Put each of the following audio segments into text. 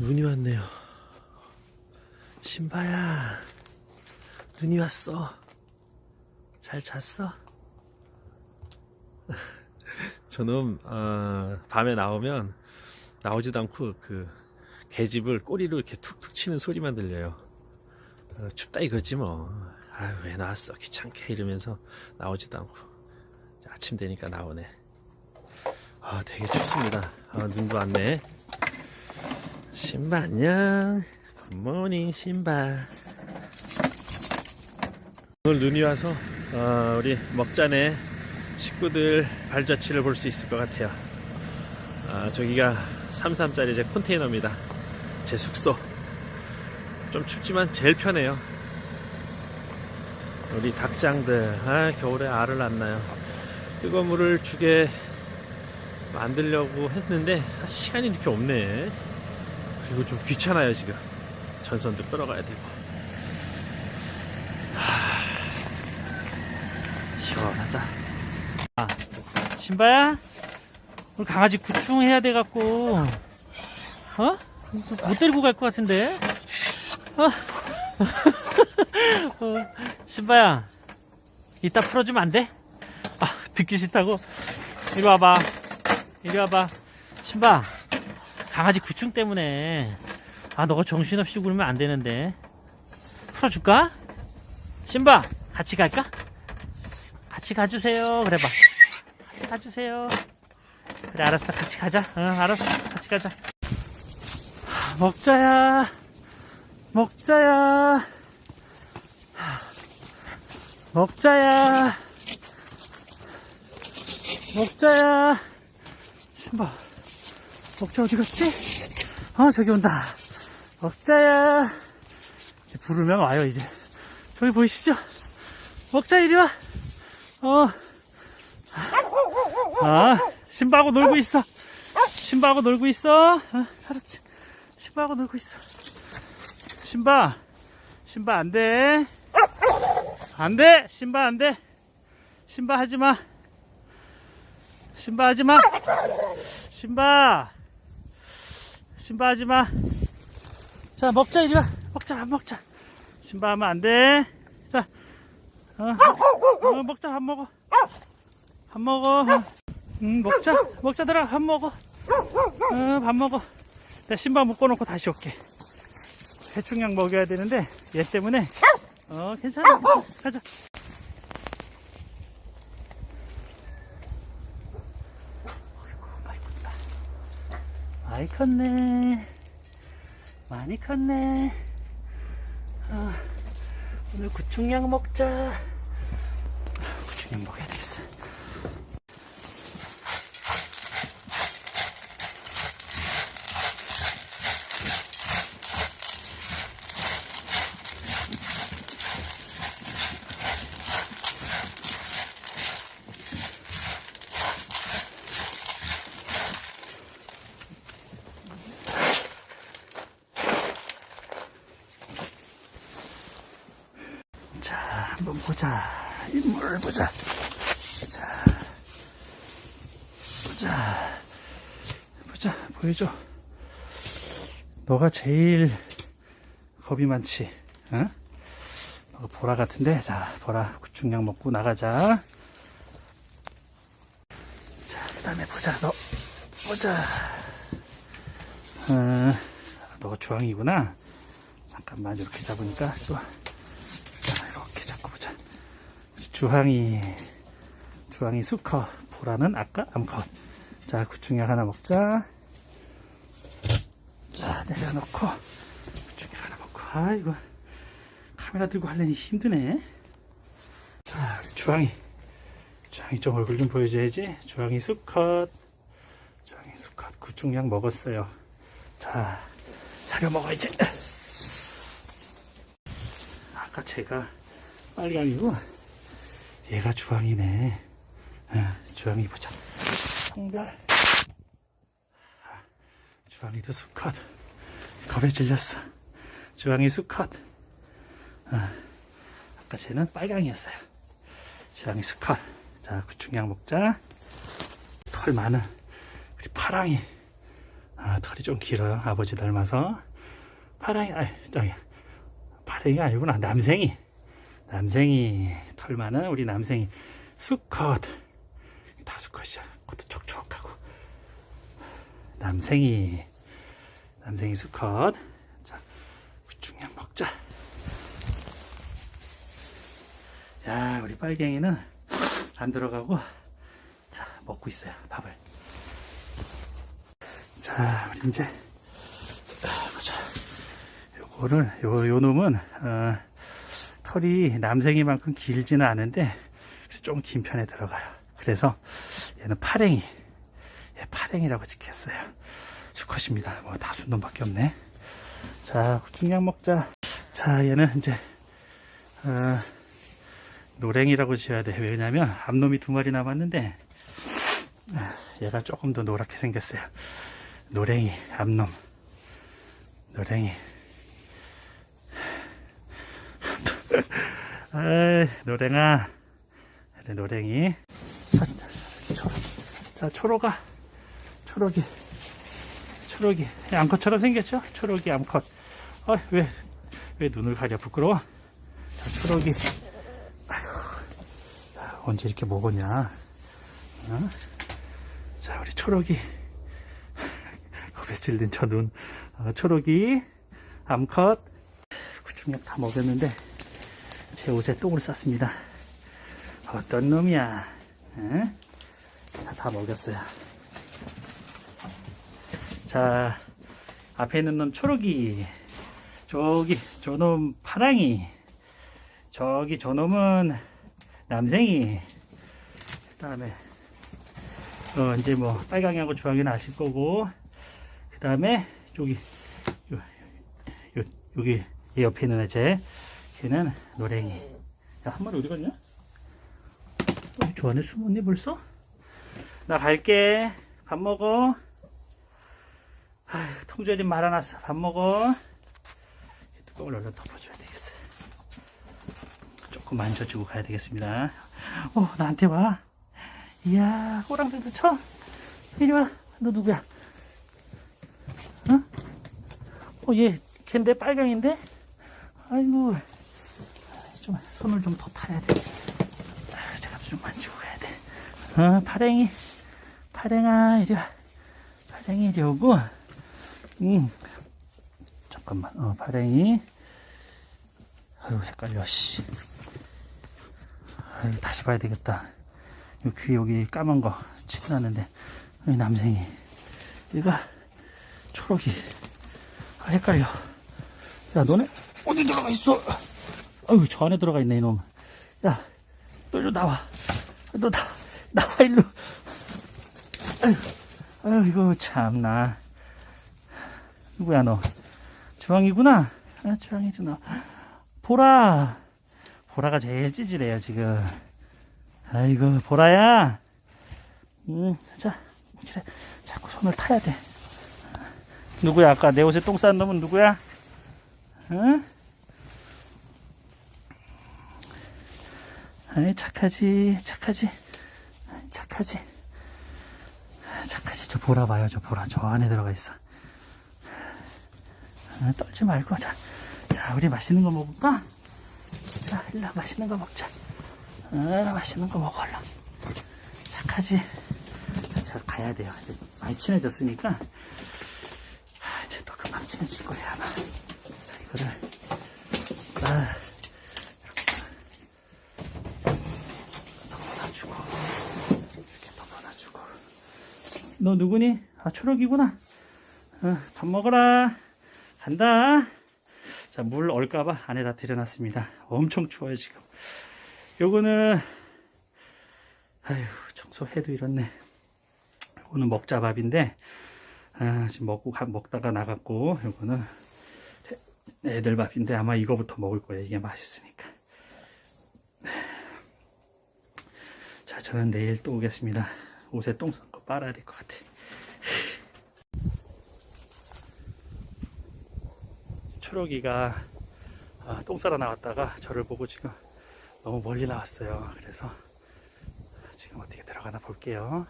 눈이 왔네요. 신바야, 눈이 왔어. 잘 잤어? 저는 어, 밤에 나오면 나오지도 않고 그 개집을 꼬리로 이렇게 툭툭 치는 소리만 들려요. 어, 춥다 이거지 뭐. 아유 왜 나왔어 귀찮게 이러면서 나오지도 않고 아침 되니까 나오네. 아 되게 춥습니다. 아, 눈도 왔네. 신바 안녕. 굿모닝 신바. 오늘 눈이 와서 어, 우리 먹자네 식구들 발자취를 볼 수 있을 것 같아요. 아, 저기가 33짜리 제 컨테이너입니다. 제 숙소. 좀 춥지만 제일 편해요. 우리 닭장들, 아, 겨울에 알을 낳나요? 뜨거운 물을 주게 만들려고 했는데 아, 시간이 이렇게 없네. 그리고 좀 귀찮아요, 지금. 전선도 끌어가야 되고. 하... 시원하다. 아, 신바야? 우리 강아지 구충해야 돼갖고, 어? 못 데리고 갈 것 같은데? 어? 어, 신바야, 이따 풀어주면 안 돼? 아, 듣기 싫다고? 이리 와봐. 이리 와봐. 신바, 강아지 구충 때문에, 아, 너가 정신없이 굴면 안 되는데. 풀어줄까? 신바, 같이 갈까? 같이 가주세요. 그래 봐. 가주세요. 그래, 알았어. 같이 가자. 응, 알았어. 같이 가자. 먹자야. 먹자야. 먹자야. 먹자야. 신바. 먹자 어디 갔지? 어, 저기 온다. 먹자야. 이제 부르면 와요, 이제. 저기 보이시죠? 먹자, 이리 와. 어. 아, 신바하고 놀고 있어. 신바하고 놀고 있어. 어, 알았지. 신바하고 놀고 있어. 신바. 신바 안 돼. 안 돼. 신바 안 돼. 신바 하지 마. 신바 하지 마. 신바. 신바 하지 마. 자, 먹자, 이리 와. 먹자, 밥 먹자. 신바 하면 안 돼. 자. 어, 어, 먹자, 밥 먹어. 밥 먹어. 응, 먹자. 먹자, 들어. 밥 먹어. 어, 밥 먹어. 나 신발 묶어놓고 다시 올게. 해충약 먹여야 되는데, 얘 때문에. 어, 괜찮아. 가자. 어이구, 많이 컸다. 많이 컸네. 많이 컸네. 어, 오늘 구충약 먹자. 구충약 먹어야 되겠어. 자, 한번 보자. 인물을 보자. 자, 보자. 보자, 보여줘. 너가 제일 겁이 많지, 어? 너가 보라 같은데, 자, 보라 구충약 먹고 나가자. 자, 그 다음에 보자, 너. 보자. 어, 너가 주황이구나. 잠깐만, 이렇게 잡으니까 또. 자, 이렇게 잡고 보자. 주황이, 주황이 수컷, 보라는 아까 암컷. 자, 구충약 하나 먹자. 자, 내려놓고, 구충약 하나 먹고. 아이고, 카메라 들고 하려니 힘드네. 자, 우리 주황이. 주황이 좀 얼굴 좀 보여줘야지. 주황이 수컷. 주황이 수컷. 구충약 먹었어요. 자, 사료 먹어야지. 아까 제가 빨강이고 얘가 주황이네. 어, 주황이 보자. 성별. 아, 주황이도 수컷. 겁에 질렸어. 주황이 수컷. 어, 아까 쟤는 빨강이었어요. 주황이 수컷. 자, 구충약 먹자. 털 많은 우리 파랑이. 아, 털이 좀 길어요. 아버지 닮아서. 파랑이, 아, 저기, 파랑이가 아니구나. 남생이. 남생이. 털 많은 우리 남생이. 수컷. 다 수컷이야. 그것도 촉촉하고. 남생이. 남생이 수컷. 자, 구충량 먹자. 야, 우리 빨갱이는 안 들어가고, 자, 먹고 있어요. 밥을. 자, 우리 이제, 아, 보자. 요거를, 요, 요 놈은, 어, 털이 남생이만큼 길지는 않은데, 좀 긴 편에 들어가요. 그래서 얘는 파랭이. 얘 파랭이라고 지켰어요. 수컷입니다. 뭐, 다순 놈 밖에 없네. 자, 중량 먹자. 자, 얘는 이제, 어, 노랭이라고 지어야 돼. 왜냐면, 앞놈이 두 마리 남았는데, 아, 얘가 조금 더 노랗게 생겼어요. 노랭이, 암놈. 노랭이. 아이, 노랭아. 그래, 노랭이. 자, 초록. 자, 초록아. 초록이. 초록이. 암컷처럼 생겼죠? 초록이, 암컷. 어, 왜, 왜 눈을 가려? 부끄러워? 자, 초록이. 야, 언제 이렇게 먹었냐? 어? 자, 우리 초록이. 겁에 질린 저 눈. 어, 초록이, 암컷. 구충약 다 먹였는데, 제 옷에 똥을 쌌습니다. 어떤 놈이야? 에? 자, 다 먹였어요. 자, 앞에 있는 놈 초록이. 저기, 저놈 파랑이. 저기, 저놈은 남생이. 그 다음에, 어, 이제 뭐, 빨강이하고 주황이는 아실 거고, 그 다음에, 저기, 여기, 이 옆에 있는 애제, 걔는 노랭이. 야, 한 마리 어디 갔냐? 어, 저 안에 숨었니 벌써? 나 갈게. 밥 먹어. 아휴, 통조림 말아놨어. 밥 먹어. 이 뚜껑을 얼른 덮어줘야 되겠어. 조금 만져주고 가야 되겠습니다. 어, 나한테 와. 이야, 호랑이도 쳐. 이리 와. 너 누구야? 어? 어, 얘, 걘데 빨강인데? 아이고. 좀, 손을 좀 더 타야 돼. 아, 제가 좀 만지고 가야 돼. 어, 파랭이. 파랭아, 이리 와. 파랭이 이리 오고. 음. 잠깐만, 어, 파랭이. 아유, 헷갈려, 씨. 아유, 다시 봐야 되겠다. 요 귀 여기 까만 거 치고 났는데 여기 남생이 얘가 초록이 아 헷갈려 야 너네 어디 들어가 있어 아유 저 안에 들어가 있네 이놈. 야 너 일로 나와. 너 나, 나와 일로. 아유 이거 참나. 누구야 너? 주황이구나. 아 주황이구나 보라. 보라가 제일 찌질해요 지금. 아이고 보라야. 음, 자 그래 자꾸 손을 타야 돼. 누구야 아까 내 옷에 똥 싼 놈은 누구야? 응? 아이 착하지 착하지 착하지 아, 착하지 저 보라 봐요 저 보라 저 안에 들어가 있어 아, 떨지 말고 자, 자 우리 맛있는 거 먹을까 자 일로 와, 맛있는 거 먹자 아, 맛있는 거 먹어, 얼른. 착하지? 자, 자, 가야 돼요. 이제 많이 친해졌으니까. 아, 이제 또 금방 친해질 거야, 아마. 자, 이거를. 아, 덮어놔주고. 이렇게 덮어놔주고. 너 누구니? 아, 초록이구나. 어, 밥 먹어라. 간다. 자, 물 얼까봐 안에다 들여놨습니다. 엄청 추워요, 지금. 요거는 아휴 청소해도 이렇네 요거는 먹자밥인데 아, 지금 먹고 가- 먹다가 나갔고 요거는 애들 밥인데 아마 이거부터 먹을 거예요 이게 맛있으니까 자 저는 내일 또 오겠습니다 옷에 똥 싼거 빨아야 될 것 같아. 초록이가 아, 똥 싸러 나왔다가 저를 보고 지금 너무 멀리 나왔어요. 그래서 지금 어떻게 들어가나 볼게요.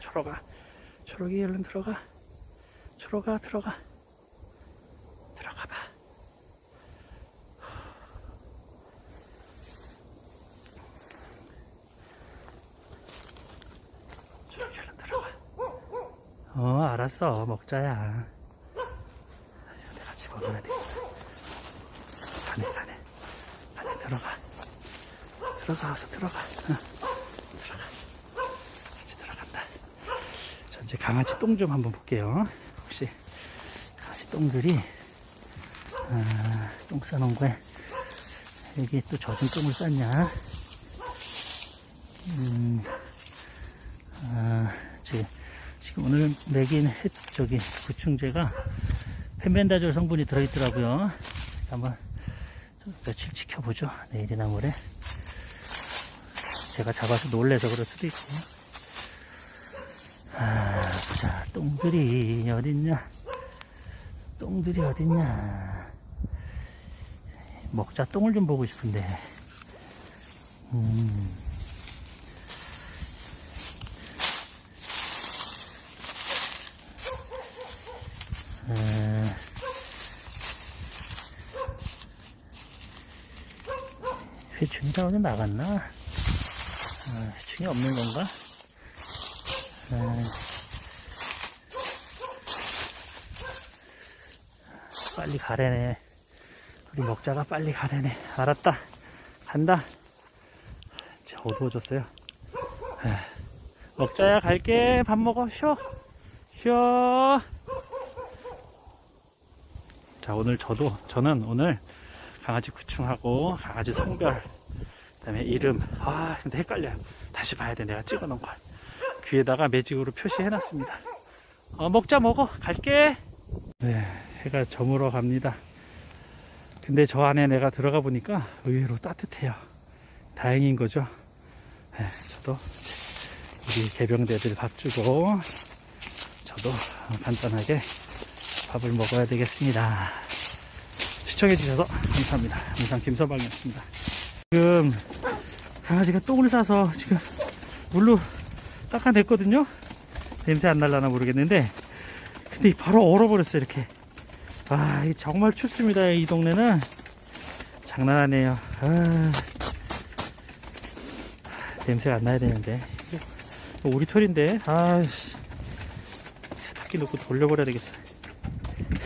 초록아. 초록이 얼른 들어가. 초록아 들어가 들어가 봐 초록이 얼른 들어가 어 알았어 먹자야. 내가 집어넣어야 되겠다 가네 가네. 가네 들어가. 들어가 어서 들어가. 응. 들어가. 같이 들어간다. 자 이제 강아지 똥 좀 한번 볼게요. 혹시 강아지 똥들이 아, 똥 싸놓은 거에 여기 또 젖은 똥을 쌌냐? 음, 아, 오늘 먹인 햇, 저기 구충제가 펜벤다졸 성분이 들어있더라고요 한번 좀 며칠 지켜보죠 내일이나 모레 제가 잡아서 놀래서 그럴 수도 있고. 아, 보자. 똥들이 어딨냐? 똥들이 어딨냐? 먹자 똥을 좀 보고 싶은데. 음. 회충이 다 오늘 나갔나? 아, 중이 없는 건가? 아, 빨리 가래네. 우리 먹자가 빨리 가래네. 알았다. 간다. 자, 어두워졌어요. 아, 먹자야, 갈게. 밥 먹어. 쉬어. 쉬어. 자, 오늘 저도, 저는 오늘 강아지 구충하고 강아지 성별 그다음에 이름. 아 근데 헷갈려요. 다시 봐야 돼. 내가 찍어놓은 걸 귀에다가 매직으로 표시해놨습니다. 어 먹자 먹어. 갈게. 네 해가 저물어 갑니다. 근데 저 안에 내가 들어가 보니까 의외로 따뜻해요. 다행인 거죠. 네, 저도 우리 개병대들 밥 주고 저도 간단하게 밥을 먹어야 되겠습니다 시청해주셔서 감사합니다 항상 김서방이었습니다 지금 강아지가 똥을 싸서 지금 물로 닦아냈거든요. 냄새 안 날라나 모르겠는데, 근데 바로 얼어버렸어요, 이렇게. 아, 이 정말 춥습니다, 이 동네는. 장난 아니에요. 아, 냄새가 안 나야 되는데. 이거 우리 털인데, 아씨. 세탁기 넣고 돌려버려야 되겠어.